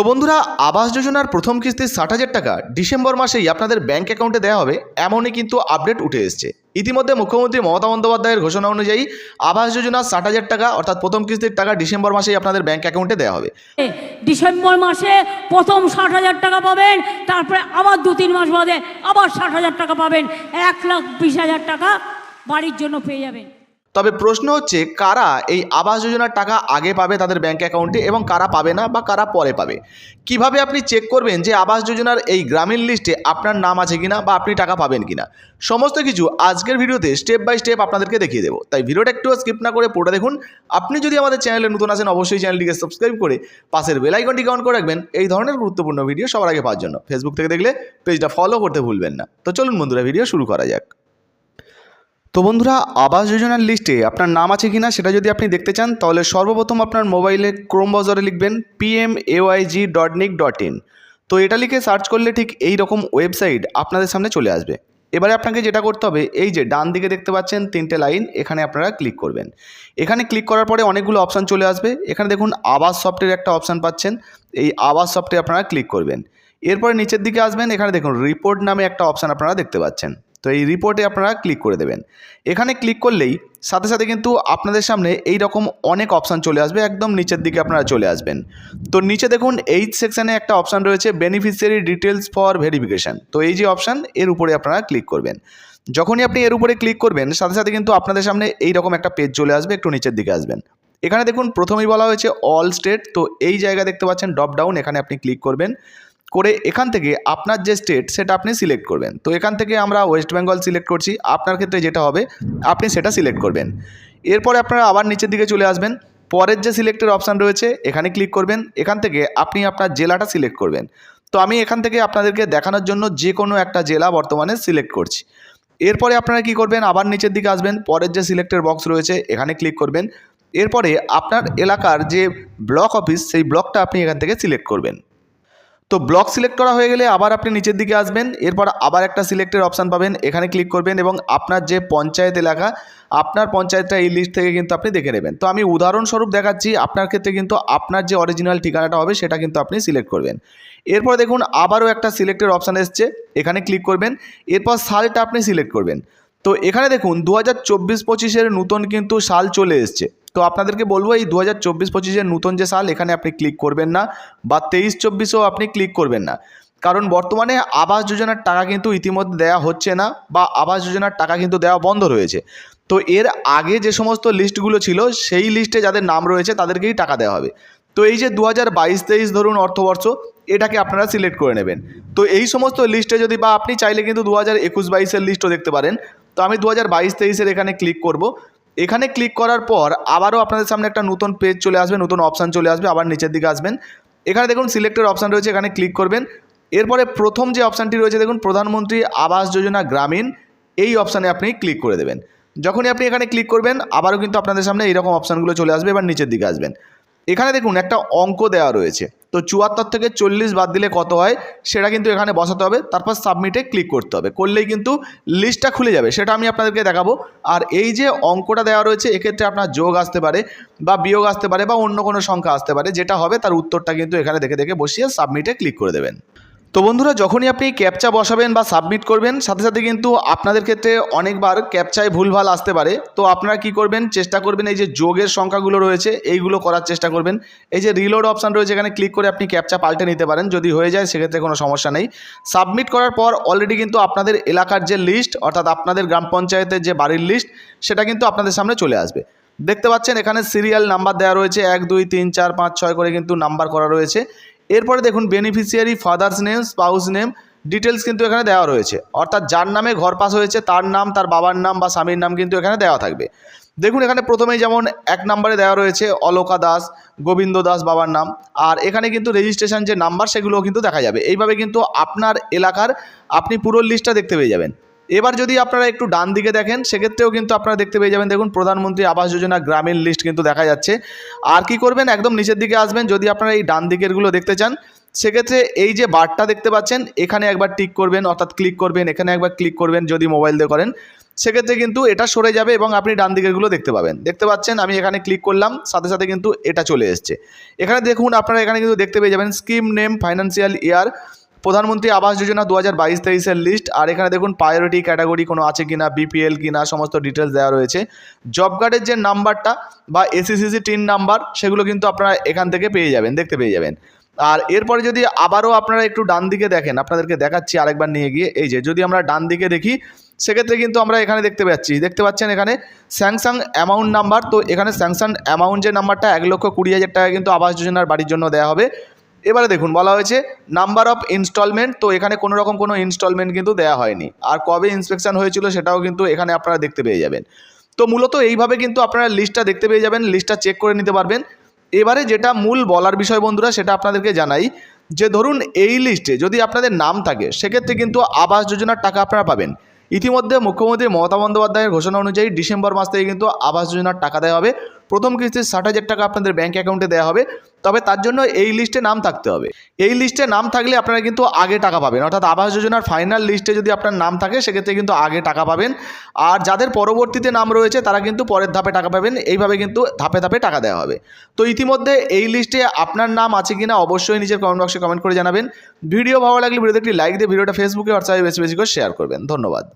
তো বন্ধুরা, আবাস যোজনার প্রথম কিস্তির ষাট হাজার টাকা। ডিসেম্বর মাসেই আপনাদের ব্যাংক অ্যাকাউন্টে দেওয়া হবে। এমনই কিন্তু আপডেট উঠে এসছে। ইতিমধ্যে মুখ্যমন্ত্রী মমতা বন্দ্যোপাধ্যায়ের ঘোষণা অনুযায়ী আবাস যোজনার ষাট হাজার টাকা, অর্থাৎ প্রথম কিস্তির টাকা ডিসেম্বর মাসেই আপনাদের ব্যাংক অ্যাকাউন্টে দেওয়া হবে। ডিসেম্বর মাসে প্রথম ষাট হাজার টাকা পাবেন, তারপরে আবার দু তিন মাস বাদে আবার ষাট হাজার টাকা পাবেন। এক লাখ বিশ হাজার টাকা বাড়ির জন্য পেয়ে যাবেন। তবে প্রশ্ন হচ্ছে, কারা এই আবাস যোজনার টাকা আগে পাবে তাদের ব্যাঙ্ক অ্যাকাউন্টে এবং কারা পাবে না বা কারা পরে পাবে? কীভাবে আপনি চেক করবেন যে আবাস যোজনার এই গ্রামীণ লিস্টে আপনার নাম আছে কিনা বা আপনি টাকা পাবেন কিনা? সমস্ত কিছু আজকের ভিডিওতে স্টেপ বাই স্টেপ আপনাদেরকে দেখিয়ে দেবো। তাই ভিডিওটা একটু স্কিপ না করে পুরোটা দেখুন। আপনি যদি আমাদের চ্যানেলে নতুন আসেন অবশ্যই চ্যানেলটিকে সাবস্ক্রাইব করে পাশের বেল আইকনটি অন করে রাখবেন। এই ধরনের গুরুত্বপূর্ণ ভিডিও সবার আগে পাওয়ার জন্য। ফেসবুক থেকে দেখলে পেজটা ফলো করতে ভুলবেন না। তো চলুন বন্ধুরা ভিডিও শুরু করা যাক। তো বন্ধুরা, আবাস যোজনার লিস্টে আপনার নাম আছে কিনা সেটা যদি আপনি দেখতে চান, তাহলে সর্বপ্রথম আপনার মোবাইলে ক্রোম ব্রাউজারে লিখবেন PM AYG dot nic dot in তো এটা লিখে সার্চ করলে ঠিক এই রকম ওয়েবসাইট আপনাদের সামনে চলে আসবে। এবারে আপনাকে যেটা করতে হবে, এই যে ডান দিকে দেখতে পাচ্ছেন তিনটে লাইন, এখানে আপনারা ক্লিক করবেন। এখানে ক্লিক করার পরে অনেকগুলো অপশান চলে আসবে। এখানে দেখুন আবাস সফটের একটা অপশান পাচ্ছেন, এই আবাস সফটে আপনারা ক্লিক করবেন। এরপরে নিচের দিকে আসবেন, এখানে দেখুন রিপোর্ট নামে একটা অপশান আপনারা দেখতে পাচ্ছেন। তো এই রিপোর্টে আপনারা ক্লিক করে দেবেন। এখানে ক্লিক করলেই সাথে সাথে কিন্তু আপনাদের সামনে এই রকম অনেক অপশান চলে আসবে, একদম নিচের দিকে আপনারা চলে আসবেন। তো নিচে দেখুন এইচ সেকশানে একটা অপশান রয়েছে বেনিফিশিয়ারি ডিটেলস ফর ভেরিফিকেশান তো এই যে অপশান এর উপরে আপনারা ক্লিক করবেন। যখনই আপনি এর উপরে ক্লিক করবেন, সাথে সাথে কিন্তু আপনাদের সামনে এই রকম একটা পেজ চলে আসবে, একটু নিচের দিকে আসবেন। এখানে দেখুন প্রথমেই বলা হয়েছে অল স্টেট তো এই জায়গা দেখতে পাচ্ছেন ড্রপ ডাউন এখানে আপনি ক্লিক করবেন। করে এখান থেকে আপনার যে স্টেট সেটা আপনি সিলেক্ট করবেন। তো এখান থেকে আমরা ওয়েস্ট বেঙ্গল সিলেক্ট করছি। আপনার ক্ষেত্রে যেটা হবে, আপনি সেটা সিলেক্ট করবেন। এরপরে আপনারা আবার নিচের দিকে চলে আসবেন। পরের যে সিলেক্টের অপশান রয়েছে, এখানে ক্লিক করবেন। এখান থেকে আপনি আপনার জেলাটা সিলেক্ট করবেন। তো আমি এখান থেকে আপনাদেরকে দেখানোর জন্য যে কোনো একটা জেলা বর্তমানে সিলেক্ট করছি। এরপরে আপনারা কি করবেন? আবার নিচের দিকে আসবেন। পরের যে সিলেক্টের বক্স রয়েছে, এখানে ক্লিক করবেন। এরপরে আপনার এলাকার যে ব্লক অফিস সেই ব্লকটা আপনি এখান থেকে সিলেক্ট করবেন। তো ব্লক সিলেক্ট করা হয়ে গেলে আবার আপনি নিচের দিকে আসবেন, এরপর আবার একটা সিলেক্টের অপশান পাবেন, এখানে ক্লিক করবেন এবং আপনার যে পঞ্চায়েত এলাকা, আপনার পঞ্চায়েতটা এই লিস্ট থেকে কিন্তু আপনি দেখে নেবেন। তো আমি উদাহরণস্বরূপ দেখাচ্ছি, আপনার ক্ষেত্রে কিন্তু আপনার যে অরিজিনাল ঠিকানাটা হবে সেটা কিন্তু আপনি সিলেক্ট করবেন। এরপর দেখুন, আবারও একটা সিলেক্টের অপশান এসছে, এখানে ক্লিক করবেন, এরপর সালটা আপনি সিলেক্ট করবেন। তো এখানে দেখুন দু হাজার চব্বিশ পঁচিশের নতুন কিন্তু সাল চলে এসছে। তো আপনাদেরকে বলব, এই দু হাজার চব্বিশ পঁচিশের নতুন যে সাল, এখানে আপনি ক্লিক করবেন না বা তেইশ চব্বিশেও আপনি ক্লিক করবেন না। কারণ বর্তমানে আবাস যোজনার টাকা কিন্তু ইতিমধ্যে দেওয়া হচ্ছে না বা আবাস যোজনার টাকা কিন্তু দেওয়া বন্ধ রয়েছে। তো এর আগে যে সমস্ত লিস্টগুলো ছিল, সেই লিস্টে যাদের নাম রয়েছে, তাদেরকেই টাকা দেওয়া হবে। তো এই যে দু হাজার বাইশ তেইশ ধরুন অর্থবর্ষ, এটাকে আপনারা সিলেক্ট করে নেবেন। তো এই সমস্ত লিস্টে যদি, বা আপনি চাইলে কিন্তু দু হাজার একুশ বাইশের লিস্টও দেখতে পারেন। তো আমি দু হাজার বাইশ তেইশের এখানে ক্লিক করব। এখানে ক্লিক করার পর আবারও আপনাদের সামনে একটা নতুন পেজ চলে আসবে, নতুন অপশান চলে আসবে, আবার নিচের দিকে আসবেন। এখানে দেখুন সিলেক্টের অপশান রয়েছে, এখানে ক্লিক করবেন। এরপরে প্রথম যে অপশানটি রয়েছে, দেখুন প্রধানমন্ত্রী আবাস যোজনা গ্রামীণ, এই অপশানে আপনি ক্লিক করে দেবেন। যখনই আপনি এখানে ক্লিক করবেন, আবারও কিন্তু আপনাদের সামনে এইরকম অপশানগুলো চলে আসবে, এবার নিচের দিকে আসবেন। এখানে দেখুন একটা অঙ্ক দেওয়া রয়েছে। তো চুয়াত্তর থেকে চল্লিশ বাদ দিলে কত হয়? সেটা কিন্তু এখানে বসাতে হবে। তারপর সাবমিটে ক্লিক করতে হবে। করলেই কিন্তু লিস্টটা খুলে যাবে। সেটা আমি আপনাদেরকে দেখাবো। আর এই যে অঙ্কটা দেওয়া রয়েছে, এক্ষেত্রে আপনার যোগ আসতে পারে বা বিয়োগ আসতে পারে বা অন্য কোনো সংখ্যা আসতে পারে। যেটা হবে তার উত্তরটা কিন্তু এখানে দেখে দেখে বসিয়ে সাবমিটে ক্লিক করে দেবেন। তো বন্ধুরা, যখনই আপনি ক্যাপচা বসাবেন বা সাবমিট করবেন, সাথে সাথে কিন্তু আপনাদের ক্ষেত্রে অনেকবার ক্যাপচায় ভুলভাল আসতে পারে। তো আপনারা কি করবেন, চেষ্টা করবেন এই যে যোগের সংখ্যাগুলো রয়েছে, এইগুলো করার চেষ্টা করবেন। এই যে রিলোড অপশান রয়েছে, এখানে ক্লিক করে আপনি ক্যাপচা পাল্টে নিতে পারেন, যদি হয়ে যায় সেক্ষেত্রে কোনো সমস্যা নেই। সাবমিট করার পর অলরেডি কিন্তু আপনাদের এলাকার যে লিস্ট অর্থাৎ আপনাদের গ্রাম পঞ্চায়েতের যে বাড়ির লিস্ট সেটা কিন্তু আপনাদের সামনে চলে আসবে। দেখতে পাচ্ছেন, এখানে সিরিয়াল নাম্বার দেওয়া রয়েছে, এক, দুই, তিন, চার, পাঁচ, ছয় করে কিন্তু নাম্বার করা রয়েছে। এরপরে দেখুন beneficiary father's name spouse name details কিন্তু এখানে দেওয়া রয়েছে। অর্থাৎ যার নামে ঘর পাস হয়েছে, তার নাম, তার বাবার নাম বা স্বামীর নাম কিন্তু এখানে দেওয়া থাকবে। দেখুন এখানে প্রথমেই যেমন এক নম্বরে দেওয়া রয়েছে, অলোকা দাস, গোবিন্দ দাস বাবার নাম। আর এখানে কিন্তু রেজিস্ট্রেশন যে নাম্বার সেগুলোও কিন্তু দেখা যাবে। এইভাবে কিন্তু আপনার এলাকার, আপনি পুরো লিস্টটা দেখতে পেয়ে যাবেন। এবার যদি আপনারা একটু ডান দিকে দেখেন, সেক্ষেত্রেও কিন্তু আপনারা দেখতে পেয়ে যাবেন, দেখুন প্রধানমন্ত্রী আবাস যোজনা গ্রামীণ লিস্ট কিন্তু দেখা যাচ্ছে। আর কি করবেন? একদম নিচের দিকে আসবেন, যদি আপনারা এই ডান দিকেরগুলো দেখতে চান, সেক্ষেত্রে এই যে বারটা দেখতে পাচ্ছেন, এখানে একবার টিক করবেন, অর্থাৎ ক্লিক করবেন, এখানে একবার ক্লিক করবেন, যদি মোবাইল দিয়ে করেন, সেক্ষেত্রে কিন্তু এটা সরে যাবে এবং আপনি ডান দিকেরগুলো দেখতে পাবেন। দেখতে পাচ্ছেন, আমি এখানে ক্লিক করলাম, সাথে সাথে কিন্তু এটা চলে এসছে। এখানে দেখুন, আপনারা এখানে কিন্তু দেখতে পেয়ে যাবেন, স্কিম নেম, ফাইন্যান্সিয়াল ইয়ার প্রধানমন্ত্রী আবাস যোজনা দু হাজার বাইশ তেইশের লিস্ট আর এখানে দেখুন প্রায়োরিটি ক্যাটাগরি কোনো আছে কি না বিপিএল কি না সমস্ত ডিটেলস দেওয়া রয়েছে। জব কার্ডের যে নাম্বারটা বা এসিসিসি টিন নাম্বার সেগুলো কিন্তু আপনারা এখান থেকে পেয়ে যাবেন, দেখতে পেয়ে যাবেন। আর এরপরে যদি আবারও আপনারা একটু ডান দিকে দেখেন, আপনাদেরকে দেখাচ্ছি আরেকবার নিয়ে গিয়ে। এই যে, যদি আমরা ডান দিকে দেখি, সেক্ষেত্রে কিন্তু আমরা এখানে দেখতে পাচ্ছি, দেখতে পাচ্ছেন এখানে স্যাংশন অ্যামাউন্ট নাম্বার তো এখানে স্যাংশন অ্যামাউন্ট যে নাম্বারটা এক লক্ষ কুড়ি হাজার টাকা কিন্তু আবাস যোজনার বাড়ির জন্য দেওয়া হবে। এবারে দেখুন, বলা হয়েছে নাম্বার অফ ইনস্টলমেন্ট তো এখানে কোনো রকম কোনো ইনস্টলমেন্ট কিন্তু দেওয়া হয়নি। আর কবে ইন্সপেকশন হয়েছিল সেটাও কিন্তু এখানে আপনারা দেখতে পেয়ে যাবেন। তো মূলত এইভাবে কিন্তু আপনারা লিস্টটা দেখতে পেয়ে যাবেন লিস্টটা চেক করে নিতে পারবেন। এবারে যেটা মূল বলার বিষয় বন্ধুরা, সেটা আপনাদেরকে জানাই যে ধরুন এই লিস্টে যদি আপনাদের নাম থাকে, সেক্ষেত্রে কিন্তু আবাস যোজনার টাকা আপনারা পাবেন। ইতিমধ্যে মুখ্যমন্ত্রী মমতা বন্দ্যোপাধ্যায়ের ঘোষণা অনুযায়ী ডিসেম্বর মাস থেকে কিন্তু আবাস যোজনার টাকা দেওয়া হবে। প্রথম কিস্তির ষাট হাজার টাকা আপনাদের ব্যাঙ্ক অ্যাকাউন্টে দেওয়া হবে। তবে তার জন্য এই লিস্টে নাম থাকতে হবে। এই লিস্টে নাম থাকলে আপনারা কিন্তু আগে টাকা পাবেন। অর্থাৎ আবাস যোজনার ফাইনাল লিস্টে যদি আপনার নাম থাকে, সেক্ষেত্রে কিন্তু আগে টাকা পাবেন। আর যাদের পরবর্তীতে নাম রয়েছে, তারা কিন্তু পরের ধাপে টাকা পাবেন। এইভাবে কিন্তু ধাপে ধাপে টাকা দেওয়া হবে। তো ইতিমধ্যে এই লিস্টে আপনার নাম আছে কিনা, অবশ্যই নিজের কমেন্ট বক্সে কমেন্ট করে জানাবেন। ভিডিও ভালো লাগলে ভিডিওতে একটি লাইক দিয়ে ভিডিওটা ফেসবুকে হোয়াটসঅ্যাপে বেশি বেশি করে শেয়ার করবেন। ধন্যবাদ।